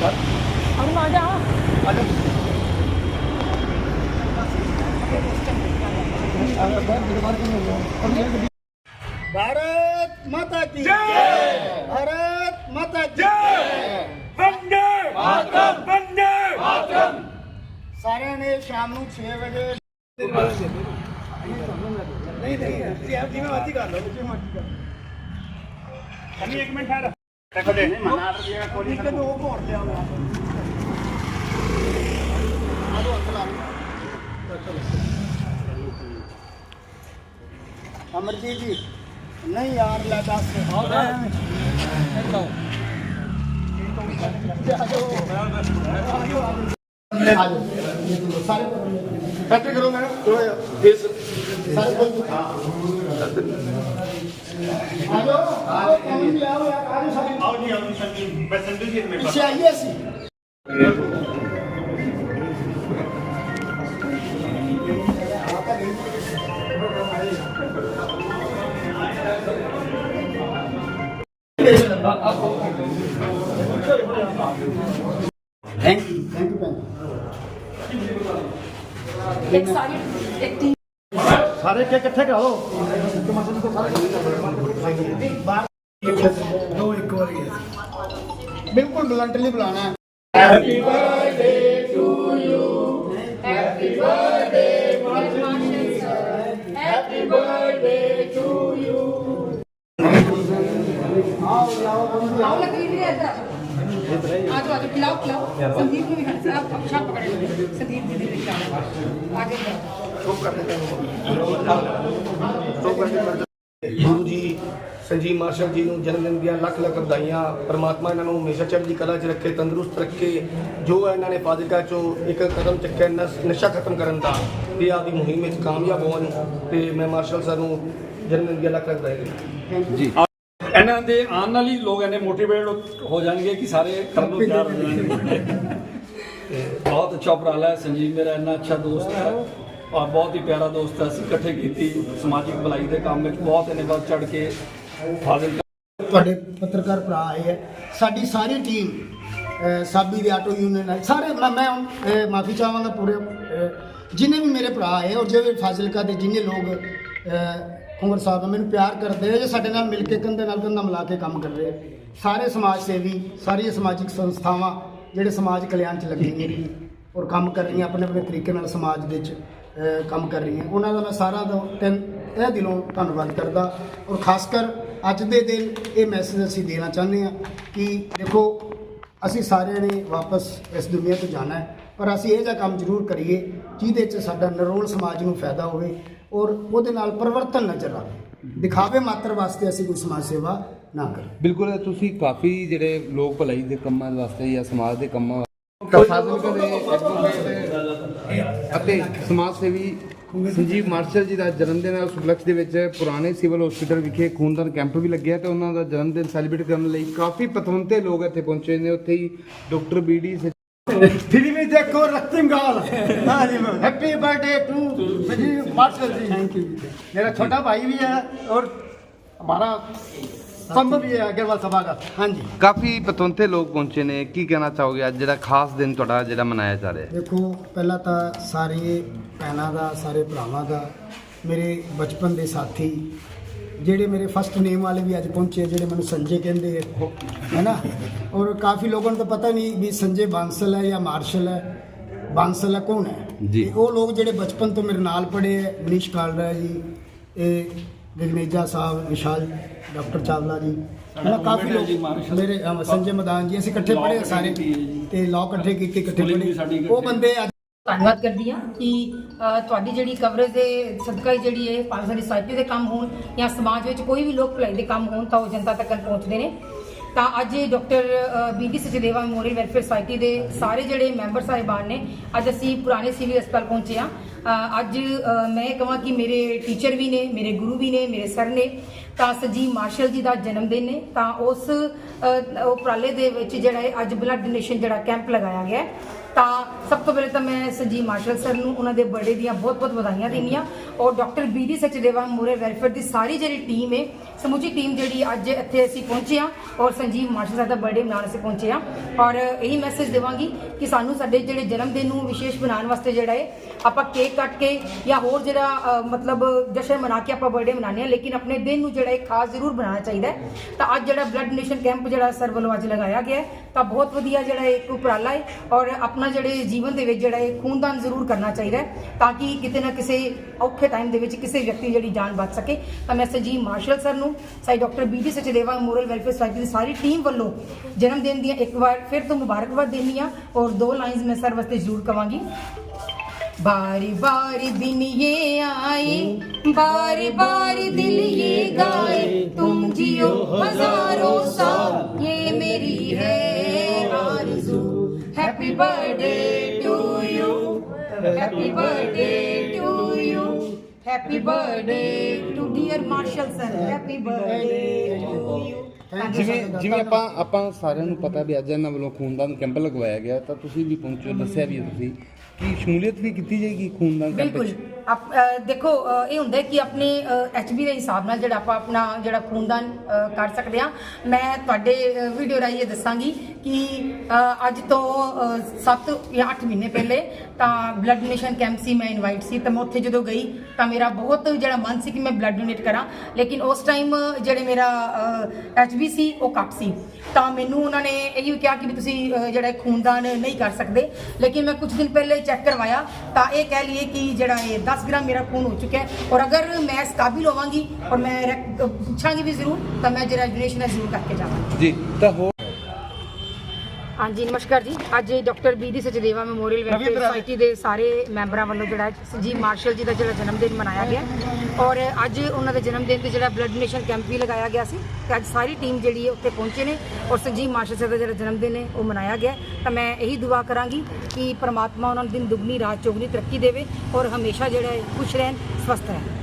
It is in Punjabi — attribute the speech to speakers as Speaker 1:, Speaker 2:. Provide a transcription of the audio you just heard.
Speaker 1: ਅਰੁਣ ਆ ਜਾ
Speaker 2: भारत माता की जय भारत माता की जय
Speaker 3: ਵੰਦੇ ਮਾਤਰਮ ਵੰਦੇ ਮਾਤਰਮ
Speaker 2: ਸਾਰਿਆਂ ਨੇ ਸ਼ਾਮ ਨੂੰ 6 ਵਜੇ ਨਹੀਂ ਨਹੀਂ ਤੁਸੀਂ ਆਪ ਜਿਵੇਂ ਮਰਜ਼ੀ ਕਰ ਲਓ ਜਿਵੇਂ ਮਰਜ਼ੀ ਕਰ
Speaker 3: ਅਮੀ ਇੱਕ ਮਿੰਟ ਠਹਿਰ
Speaker 2: ਅਮਰਜੀਤ ਜੀ ਨਹੀਂ ਯਾਰ ਲੈ ਦੱਸ। ਆਓ ਸਾਰੇ ਕਰੋ। ਮੈਂ। ਥੋੜਾ ਇਸ ਸਾਰੇ ਕੋਈ ਆ ਜਾਓ ਆਓ ਕੰਮ ਲਿਆਓ ਯਾਰ ਆ ਜਾਓ ਸਾਰੇ
Speaker 3: ਆਓ ਜੀ ਆਓ ਜੀ ਸੰਜੀਵ ਮੈਂ ਸੰਜੀਵ ਜੀ
Speaker 1: ਸਾਰੀ
Speaker 2: ਕੇ ਇਕੱਠੇ ਕਰਾਓ ਦੋ ਇੱਕ ਵਾਰੀ ਬਿਲਕੁਲ ਬਲੰਟਲੀ ਬੁਲਾਣਾ ਹੈ।
Speaker 1: ਆਓ ਆ ਜਾਓ ਆ ਜਾਓ ਖਿਲਾਓ ਖਿਲਾਓ ਸੰਦੀਪ ਨੂੰ ਵੀ ਹੱਥ ਆਪ ਛਾਪ ਪਕੜ ਲਓ ਸੰਦੀਪ ਜੀ ਦੇ ਵਿੱਚ ਆ ਆਗੇ
Speaker 4: ਗੁਰੂ ਜੀ ਸੰਜੀਵ ਮਾਰਸ਼ਲ ਜੀ ਨੂੰ ਜਨਮ ਦਿਨ ਦੀਆਂ ਲੱਖ ਲੱਖ ਵਧਾਈਆਂ ਪ੍ਰਮਾਤਮਾ ਇਹਨਾਂ ਨੂੰ ਹਮੇਸ਼ਾ ਚੜ੍ਹਦੀ ਕਲਾ 'ਚ ਰੱਖੇ ਤੰਦਰੁਸਤ ਰੱਖੇ ਜੋ ਇਹਨਾਂ ਨੇ ਫਾਜ਼ਿਲਕਾ 'ਚੋਂ ਇੱਕ ਕਦਮ ਚੱਕਿਆ ਨਸ਼- ਨਸ਼ਾ ਖਤਮ ਕਰਨ ਦਾ ਤੇ ਆਪਦੀ ਮੁਹਿੰਮ ਵਿੱਚ ਕਾਮਯਾਬ ਹੋਣ ਤੇ ਮੈਂ ਮਾਰਸ਼ਲ ਸਰ ਨੂੰ ਜਨਮ ਦਿਨ ਦੀਆਂ ਲੱਖ ਲੱਖ ਵਧਾਈਆਂ
Speaker 5: ਇਹਨਾਂ ਦੇ ਆਉਣ ਨਾਲ ਹੀ ਲੋਕ ਇਹਨੇ ਮੋਟੀਵੇਟ ਹੋ ਜਾਣਗੇ ਕਿ ਸਾਰੇ ਕਰਨ ਨੂੰ ਤਿਆਰ ਹੋ ਜਾਣਗੇ। ਤੇ ਬਹੁਤ ਅੱਛਾ ਉਪਰਾਲਾ ਹੈ। ਸੰਜੀਵ ਮੇਰਾ ਇੰਨਾ ਅੱਛਾ ਦੋਸਤ ਹੈ ਔਰ ਬਹੁਤ ਹੀ ਪਿਆਰਾ ਦੋਸਤ ਹੈ। ਅਸੀਂ ਇਕੱਠੇ ਕੀਤੀ ਸਮਾਜਿਕ ਭਲਾਈ ਦੇ ਕੰਮ ਵਿੱਚ। ਬਹੁਤ ਇਹਨੇ ਵੱਧ ਚੜ ਕੇ ਫਾਜ਼ਿਲ
Speaker 2: ਤੁਹਾਡੇ ਪੱਤਰਕਾਰ ਭਰਾ ਆਏ ਹੈ। ਸਾਡੀ ਸਾਰੀ ਟੀਮ ਸਾਬੀ ਦੇ ਆਟੋ ਯੂਨੀਅਨ ਹੈ ਸਾਰੇ ਮੈਂ ਮੈਂ ਮਾਫੀ ਚਾਹਾਂਗਾ ਪੂਰੇ ਜਿੰਨੇ ਵੀ ਮੇਰੇ ਭਰਾ ਆਏ ਔਰ ਜਿਹੜੇ ਫਾਜ਼ਿਲਕਾ ਦੇ ਜਿੰਨੇ ਲੋਕ ਕੁੰਵਰ ਸਾਹਿਬ ਮੈਨੂੰ ਪਿਆਰ ਕਰਦੇ ਆ ਜੇ ਸਾਡੇ ਨਾਲ ਮਿਲ ਕੇ ਕੰਧੇ ਨਾਲ ਕੰਧਾ ਮਿਲਾ ਕੇ ਕੰਮ ਕਰ ਰਹੇ ਆ। ਸਾਰੇ ਸਮਾਜ ਸੇਵੀ, ਸਾਰੀਆਂ ਸਮਾਜਿਕ ਸੰਸਥਾਵਾਂ ਜਿਹੜੇ ਸਮਾਜ ਕਲਿਆਣ 'ਚ ਲੱਗੀਆਂ ਨੇ ਔਰ ਕੰਮ ਕਰ ਰਹੀਆਂ, ਆਪਣੇ ਆਪਣੇ ਤਰੀਕੇ ਨਾਲ ਸਮਾਜ ਦੇ ਵਿੱਚ ਕੰਮ ਕਰ ਰਹੀਆਂ ਉਹਨਾਂ ਦਾ ਮੈਂ ਸਾਰਾ ਦਾ ਤਿੰਨ, ਇਹ ਦਿਲੋਂ ਧੰਨਵਾਦ ਕਰਦਾ ਔਰ ਖਾਸ ਕਰ ਅੱਜ ਦੇ ਦਿਨ ਇਹ ਮੈਸੇਜ ਅਸੀਂ ਦੇਣਾ ਚਾਹੁੰਦੇ ਹਾਂ ਕਿ ਦੇਖੋ, ਅਸੀਂ ਸਾਰਿਆਂ ਨੇ ਵਾਪਸ ਇਸ ਦੁਨੀਆ ਤੋਂ ਜਾਣਾ ਹੈ, ਪਰ ਅਸੀਂ ਇਹ ਜਿਹਾ ਕੰਮ ਜ਼ਰੂਰ ਕਰੀਏ ਜਿਹਦੇ 'ਚ ਸਾਡਾ ਨਰੋਲ ਸਮਾਜ ਨੂੰ ਫਾਇਦਾ ਹੋਵੇ ਔਰ ਉਹਦੇ ਨਾਲ ਪਰਿਵਰਤਨ ਨਜ਼ਰ ਆਵੇ। ਦਿਖਾਵੇ ਮਾਤਰ ਵਾਸਤੇ ਅਸੀਂ ਕੋਈ ਸਮਾਜ ਸੇਵਾ ਨਾ ਕਰੀਏ।
Speaker 6: ਬਿਲਕੁਲ ਤੁਸੀਂ ਕਾਫੀ ਜਿਹੜੇ ਲੋਕ ਭਲਾਈ ਦੇ ਕੰਮਾਂ ਵਾਸਤੇ ਜਾਂ ਸਮਾਜ ਦੇ ਕੰਮਾਂ ਫਾਜ਼ਿਲਕਾ ਦੇ ਐਡਵੋਕੇਟ ਅਤੇ ਸਮਾਜ ਸੇਵੀ ਸੰਜੀਵ ਮਾਰਸ਼ਲ ਜੀ ਦਾ ਜਨਮ ਦਿਨ ਹੈ। ਉਸ ਉਪਲਕਸ਼ ਦੇ ਵਿੱਚ ਪੁਰਾਣੇ ਸਿਵਲ ਹਸਪੀਟਲ ਵਿਖੇ ਖੂਨਦਾਨ ਕੈਂਪ ਵੀ ਲੱਗਿਆ ਤੇ ਉਹਨਾਂ ਦਾ ਜਨਮ ਦਿਨ ਸੈਲੀਬ੍ਰੇਟ ਕਰਨ ਲਈ ਕਾਫੀ ਪਤਵੰਤੇ ਲੋਕ ਇੱਥੇ ਪਹੁੰਚੇ ਨੇ। ਉੱਥੇ ਹੀ ਡਾਕਟਰ ਬੀਡੀ
Speaker 2: फिल्म में देखो रक्तिम गाल happy birthday to Sanjeev Marshal ji thank you मेरा छोटा भाई भी है और हमारा स्तंभ भी है अग्रवाल सभा का हाँ जी
Speaker 6: ਕਾਫੀ ਪਤਵੰਤੇ ਲੋਕ ਪਹੁੰਚੇ ਨੇ ਕੀ ਕਹਿਣਾ ਚਾਹੋਗੇ ਅੱਜ ਜਿਹੜਾ ਖਾਸ ਦਿਨ ਤੁਹਾਡਾ ਜਿਹੜਾ ਮਨਾਇਆ ਜਾ ਰਿਹਾ ਹੈ
Speaker 2: ਦੇਖੋ ਪਹਿਲਾਂ ਤਾਂ ਸਾਰੇ ਭੈਣਾਂ ਦਾ ਸਾਰੇ ਭਰਾਵਾਂ ਦਾ ਮੇਰੇ ਬਚਪਨ ਦੇ ਸਾਥੀ ਜਿਹੜੇ ਮੇਰੇ ਫਸਟ ਨੇਮ ਵਾਲੇ ਵੀ ਅੱਜ ਪਹੁੰਚੇ ਜਿਹੜੇ ਮੈਨੂੰ ਸੰਜੇ ਕਹਿੰਦੇ ਹੈ ਹੈਨਾ ਔਰ ਕਾਫੀ ਲੋਕਾਂ ਨੂੰ ਤਾਂ ਪਤਾ ਨਹੀਂ ਵੀ ਸੰਜੇ ਬਾਂਸਲ ਹੈ ਜਾਂ ਮਾਰਸ਼ਲ ਹੈ ਬਾਂਸਲ ਹੈ ਕੌਣ ਹੈ
Speaker 6: ਜੀ।
Speaker 2: ਉਹ ਲੋਕ ਜਿਹੜੇ ਬਚਪਨ ਤੋਂ ਮੇਰੇ ਨਾਲ ਪੜ੍ਹੇ ਹੈ ਮਨੀਸ਼ ਕਾਲਰਾ ਜੀ ਇਹ ਵਿਗਨੇਜਾ ਸਾਹਿਬ ਵਿਸ਼ਾਲ ਡਾਕਟਰ ਚਾਵਲਾ ਜੀ ਹੈਨਾ ਕਾਫੀ ਲੋਕ
Speaker 5: ਮਾਰਸ਼ਲ।
Speaker 2: ਮੇਰੇ ਸੰਜੇ ਮਦਾਨ ਜੀ ਅਸੀਂ ਇਕੱਠੇ
Speaker 5: ਇਕੱਠੇ
Speaker 2: ਸਾਰੇ। ਤੇ ਲਾਅ ਇਕੱਠੇ ਕੀਤੇ ਇਕੱਠੇ
Speaker 5: ਇਕੱਠੇ।
Speaker 2: ਉਹ ਬੰਦੇ ਅੱਜ
Speaker 1: ਧੰਨਵਾਦ ਕਰਦੀ ਹਾਂ ਕਿ ਤੁਹਾਡੀ ਜਿਹੜੀ ਕਵਰੇਜ ਦੇ ਸਦਕਾ ਹੀ ਜਿਹੜੀ ਇਹ ਭਾਵੇਂ ਸਾਡੀ ਸੋਸਾਇਟੀ ਦੇ ਕੰਮ ਹੋਣ ਜਾਂ ਸਮਾਜ ਵਿੱਚ ਕੋਈ ਵੀ ਲੋਕ ਭਲਾਈ ਦੇ ਕੰਮ ਹੋਣ ਤਾਂ ਉਹ ਜਨਤਾ ਤੱਕ ਪਹੁੰਚਦੇ ਨੇ। ਤਾਂ ਅੱਜ doctor BD Sachdeva memorial welfare society ਦੇ ਸਾਰੇ ਜਿਹੜੇ ਮੈਂਬਰ ਸਾਹਿਬਾਨ ਨੇ, ਅੱਜ ਅਸੀਂ ਪੁਰਾਣੇ ਸਿਵਲ ਹਸਪਤਾਲ ਪਹੁੰਚੇ ਹਾਂ। ਅੱਜ ਮੈਂ ਇਹ ਕਹਾਂ ਕਿ ਮੇਰੇ ਟੀਚਰ ਵੀ ਨੇ, ਮੇਰੇ ਗੁਰੂ ਵੀ ਨੇ, ਮੇਰੇ ਸਰ ਨੇ। ਤਾਂ ਸੰਜੀਵ ਮਾਰਸ਼ਲ ਜੀ ਦਾ ਜਨਮ ਦਿਨ ਨੇ। ਤਾਂ ਉਸ ਉਪਰਾਲੇ ਦੇ ਵਿੱਚ ਜਿਹੜਾ ਹੈ ਅੱਜ ਬਲੱਡ ਡੋਨੇਸ਼ਨ ਜਿਹੜਾ ਕੈਂਪ ਲਗਾਇਆ ਗਿਆ ਤਾਂ ਸਭ ਤੋਂ ਪਹਿਲੇ ਤਾਂ ਮੈਂ ਸੰਜੀਵ ਮਾਰਸ਼ਲ ਸਰ ਨੂੰ ਉਹਨਾਂ ਦੇ ਬਰਥਡੇ ਦੀਆਂ ਬਹੁਤ-ਬਹੁਤ ਵਧਾਈਆਂ ਦਿੰਦੀ ਦਿੰਦੀਆਂ ਔਰ ਡਾਕਟਰ ਬੀਡੀ ਸਚਦੇਵਾ ਮੋਰੇ ਵੈਲਫੇਅਰ ਦੀ ਸਾਰੀ ਜਿਹੜੀ ਟੀਮ ਹੈ, ਸਮੁੱਚੀ ਟੀਮ ਜਿਹੜੀ ਅੱਜ ਇੱਥੇ ਅਸੀਂ ਪਹੁੰਚੇ ਹਾਂ ਔਰ ਸੰਜੀਵ ਮਾਰਸ਼ਲ ਸਰ ਦਾ ਬਰਥਡੇ ਮਨਾਉਣ ਅਸੀਂ ਪਹੁੰਚੇ ਹਾਂ ਔਰ ਇਹੀ ਮੈਸੇਜ ਦੇਵਾਂਗੀ ਕਿ ਸਾਨੂੰ ਸਾਡੇ ਜਿਹੜੇ ਜਨਮ ਦਿਨ ਨੂੰ ਵਿਸ਼ੇਸ਼ ਬਣਾਉਣ ਵਾਸਤੇ ਜਿਹੜਾ ਹੈ, ਆਪਾਂ ਕੇਕ ਕੱਟ ਕੇ ਜਾਂ ਹੋਰ ਜਿਹੜਾ ਮਤਲਬ ਜਸ਼ਨ ਮਨਾ ਕੇ ਆਪਾਂ ਬਰਥਡੇ ਮਨਾਉਂਦੇ ਹਾਂ, ਲੇਕਿਨ ਆਪਣੇ ਦਿਨ ਨੂੰ ਜਿਹੜਾ ਹੈ ਖਾਸ ਜ਼ਰੂਰ ਬਣਾਉਣਾ ਚਾਹੀਦਾ ਹੈ। ਤਾਂ ਅੱਜ ਜਿਹੜਾ ਬਲੱਡ ਡੋਨੇਸ਼ਨ ਕੈਂਪ ਜਿਹੜਾ ਸਰ ਵੱਲੋਂ ਅੱਜ ਲਗਾਇਆ ਗਿਆ ਤਾਂ ਬਹੁਤ ਵਧੀਆ ਜਿਹੜਾ ਇਹ ਇੱਕ ਉਪਰਾਲਾ ਹੈ ਔਰ ਆਪਣਾ ਜਿਹੜੇ ਜੀਵਨ ਦੇ ਵਿੱਚ ਜਿਹੜਾ ਇਹ ਖੂਨਦਾਨ ਜ਼ਰੂਰ ਕਰਨਾ ਚਾਹੀਦਾ ਹੈ ਤਾਂ ਕਿ ਕਿਤੇ ਨਾ ਕਿਸੇ ਔਖੇ ਟਾਈਮ ਦੇ ਵਿੱਚ ਕਿਸੇ ਵਿਅਕਤੀ ਦੀ ਜਿਹੜੀ ਜਾਨ ਬਚ ਸਕੇ ਤਾਂ ਮੈਂ ਸੰਜੀਵ ਮਾਰਸ਼ਲ ਸਰ ਨੂੰ Sai doctor BD Sachdeva moral welfare society ਦੀ ਸਾਰੀ ਟੀਮ ਵੱਲੋਂ ਜਨਮ ਦਿਨ ਦੀਆਂ ਇੱਕ ਵਾਰ ਫਿਰ ਤੋਂ ਮੁਬਾਰਕਬਾਦ ਦੇਣੀ ਆ ਔਰ ਦੋ ਲਾਈਨਸ ਮੈਂ ਸਰ ਵਾਸਤੇ ਜ਼ਰੂਰ ਕਵਾਂਗੀ बारी बारी दिन ये आए बारी बारी दिल ये गाए तुम जियो हजारों साल ये मेरी है आरज़ू Happy birthday to you. Happy birthday to you. Happy birthday to dear Marshall sir. Happy birthday to you.
Speaker 6: ਜਿਵੇਂ ਜਿਵੇਂ ਆਪਾਂ ਆਪਾਂ ਸਾਰਿਆਂ ਨੂੰ ਪਤਾ ਵੀ ਅੱਜ ਇਹਨਾਂ ਵੱਲੋਂ ਖੂਨਦਾਨ ਕੈਂਪ ਲਗਵਾਇਆ ਗਿਆ ਤਾਂ ਤੁਸੀਂ ਵੀ ਪਹੁੰਚੋ ਦੱਸਿਆ ਵੀ ਹੈ ਤੁਸੀਂ ਕਿ ਸ਼ਮੂਲੀਅਤ ਵੀ ਕੀਤੀ ਜਾਏਗੀ ਖੂਨਦਾਨ ਕੈਂਪ ਵਿੱਚ
Speaker 1: ਬਿਲਕੁਲ ਆਪ- ਦੇਖੋ ਇਹ ਹੁੰਦਾ ਕਿ ਆਪਣੇ ਐਚਬੀ ਦੇ ਹਿਸਾਬ ਨਾਲ ਜਿਹੜਾ ਆਪਾਂ ਆਪਣਾ ਜਿਹੜਾ ਖੂਨਦਾਨ ਕਰ ਸਕਦੇ ਆ ਮੈਂ ਤੁਹਾਡੇ ਵੀਡੀਓ ਰਾਹੀਂ ਇਹ ਦੱਸਾਂਗੀ ਕਿ ਅੱਜ ਤੋਂ 7 ਜਾਂ 8 ਮਹੀਨੇ ਪਹਿਲੇ ਤਾਂ ਬਲੱਡ ਡੋਨੇਸ਼ਨ ਕੈਂਪ ਸੀ, ਮੈਂ ਇਨਵਾਈਟ ਸੀ। ਤਾਂ ਮੈਂ ਉੱਥੇ ਜਦੋਂ ਗਈ, ਤਾਂ ਮੇਰਾ ਬਹੁਤ ਜਿਹੜਾ ਮਨ ਸੀ ਕਿ ਮੈਂ ਬਲੱਡ ਡੋਨੇਟ ਕਰਾਂ। ਲੇਕਿਨ ਉਸ ਟਾਈਮ ਜਿਹੜੇ ਮੇਰਾ ਐਚਬੀ ਸੀ, ਉਹ ਘੱਟ ਸੀ। ਤਾਂ ਮੈਨੂੰ ਉਹਨਾਂ ਨੇ ਇਹੀ ਕਿਹਾ ਕਿ ਵੀ ਤੁਸੀਂ ਜਿਹੜਾ ਖੂਨਦਾਨ ਨਹੀਂ ਕਰ ਸਕਦੇ। ਲੇਕਿਨ ਮੈਂ ਕੁਝ ਦਿਨ ਪਹਿਲੇ ਚੈੱਕ ਕਰਵਾਇਆ। ਤਾਂ ਇਹ ਕਹਿ ਲਈਏ ਕਿ ਜਿਹੜਾ ਇਹ 10 ਗ੍ਰਾਮ ਮੇਰਾ ਖੂਨ ਹੋ ਚੁੱਕਿਆ ਹੈ ਔਰ ਅਗਰ ਮੈਂ ਇਸ ਕਾਬਿਲ ਹੋਵਾਂਗੀ ਔਰ ਮੈਂ ਰੈਕ- ਪੁੱਛਾਂਗੀ ਵੀ ਜ਼ਰੂਰ ਤਾਂ ਮੈਂ ਜਿਹੜਾ ਡੋਨੇਸ਼ਨ ਹੈ ਜ਼ਰੂਰ ਕਰਕੇ ਜਾਵਾਂਗੀ
Speaker 6: ਜੀ ਤਾਂ ਹੋਰ
Speaker 1: ਹਾਂਜੀ ਨਮਸਕਾਰ ਜੀ। ਅੱਜ doctor B D Sachdeva memorial welfare society ਦੇ ਸਾਰੇ ਮੈਂਬਰਾਂ ਵੱਲੋਂ ਜਿਹੜਾ ਸੰਜੀਵ ਮਾਰਸ਼ਲ ਜੀ ਦਾ ਜਿਹੜਾ ਜਨਮ ਦਿਨ ਮਨਾਇਆ ਗਿਆ। ਔਰ ਅੱਜ ਉਹਨਾਂ ਦੇ ਜਨਮ ਦਿਨ ਤੇ ਜਿਹੜਾ ਬਲੱਡ ਡੋਨੇਸ਼ਨ ਕੈਂਪ ਵੀ ਲਗਾਇਆ ਗਿਆ ਸੀ। ਤੇ ਅੱਜ ਸਾਰੀ ਟੀਮ ਜਿਹੜੀ ਹੈ ਉੱਥੇ ਪਹੁੰਚੇ ਨੇ ਔਰ ਸੰਜੀਵ ਮਾਰਸ਼ਲ ਸਰ ਦਾ ਜਿਹੜਾ ਜਨਮ ਦਿਨ ਹੈ ਉਹ ਮਨਾਇਆ ਗਿਆ। ਤਾਂ ਮੈਂ ਇਹੀ ਦੁਆ ਕਰਾਂਗੀ ਕਿ ਪ੍ਰਮਾਤਮਾ ਉਹਨਾਂ ਨੂੰ ਦਿਨ ਦੁਗਣੀ ਰਾਤ ਚੌਗਣੀ ਤਰੱਕੀ ਦੇਵੇ ਔਰ ਹਮੇਸ਼ਾ ਜਿਹੜਾ ਹੈ ਖੁਸ਼ ਰਹਿਣ ਸਵਸਥ ਰਹਿਣ।